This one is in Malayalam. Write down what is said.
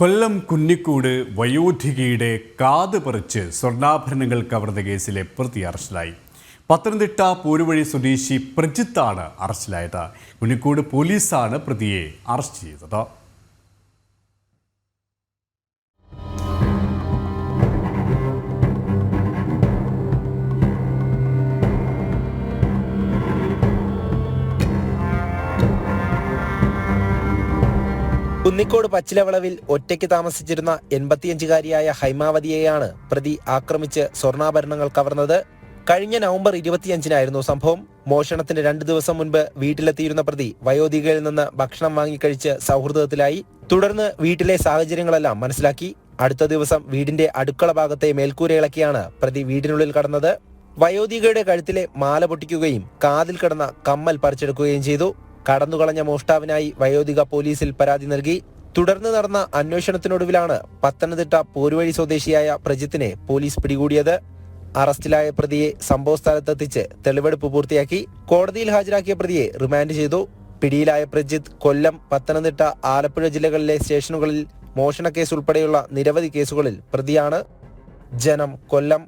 കൊല്ലം കുന്നിക്കൂട് വയോധികയുടെ കാത് പറിച്ച് സ്വർണാഭരണങ്ങൾ കവർന്ന കേസിലെ പ്രതി അറസ്റ്റിലായി. പത്തനംതിട്ട പൂരുവഴി സ്വദേശി പ്രജിത്താണ് അറസ്റ്റിലായത്. കുന്നിക്കൂട് പോലീസാണ് പ്രതിയെ അറസ്റ്റ് ചെയ്തത്. കുന്നിക്കോട് പച്ചിലവളവിൽ ഒറ്റയ്ക്ക് താമസിച്ചിരുന്ന എൺപത്തിയഞ്ചുകാരിയായ ഹൈമാവതിയെയാണ് പ്രതി ആക്രമിച്ച് സ്വർണാഭരണങ്ങൾ കവർന്നത്. കഴിഞ്ഞ നവംബർ ഇരുപത്തിയഞ്ചിനായിരുന്നു സംഭവം. മോഷണത്തിന് രണ്ടു ദിവസം മുൻപ് വീട്ടിലെത്തിയിരുന്ന പ്രതി വയോധികയിൽ നിന്ന് ഭക്ഷണം വാങ്ങിക്കഴിച്ച് സൗഹൃദത്തിലായി. തുടർന്ന് വീട്ടിലെ സാഹചര്യങ്ങളെല്ലാം മനസ്സിലാക്കി. അടുത്ത ദിവസം വീടിന്റെ അടുക്കള ഭാഗത്തെ മേൽക്കൂര ഇളക്കിയാണ് പ്രതി വീടിനുള്ളിൽ കടന്നത്. വയോധികയുടെ കഴുത്തിലെ മാല പൊട്ടിക്കുകയും കാതിൽ കിടന്ന കമ്മൽ പറിച്ചെടുക്കുകയും ചെയ്തു. കടന്നുകളഞ്ഞ മോഷ്ടാവിനായി വയോധിക പോലീസിൽ പരാതി നൽകി. തുടർന്ന് നടന്ന അന്വേഷണത്തിനൊടുവിലാണ് പത്തനംതിട്ട പോരുവഴി സ്വദേശിയായ പ്രജിത്തിനെ പോലീസ് പിടികൂടിയത്. അറസ്റ്റിലായ പ്രതിയെ സംഭവസ്ഥലത്തെത്തിച്ച് തെളിവെടുപ്പ് പൂർത്തിയാക്കി. കോടതിയിൽ ഹാജരാക്കിയ പ്രതിയെ റിമാൻഡ് ചെയ്തു. പിടിയിലായ പ്രജിത്ത് കൊല്ലം പത്തനംതിട്ട ആലപ്പുഴ ജില്ലകളിലെ സ്റ്റേഷനുകളിൽ മോഷണക്കേസ് കേസ് ഉൾപ്പെടെയുള്ള നിരവധി കേസുകളിൽ പ്രതിയാണ്. ജനം കൊല്ലം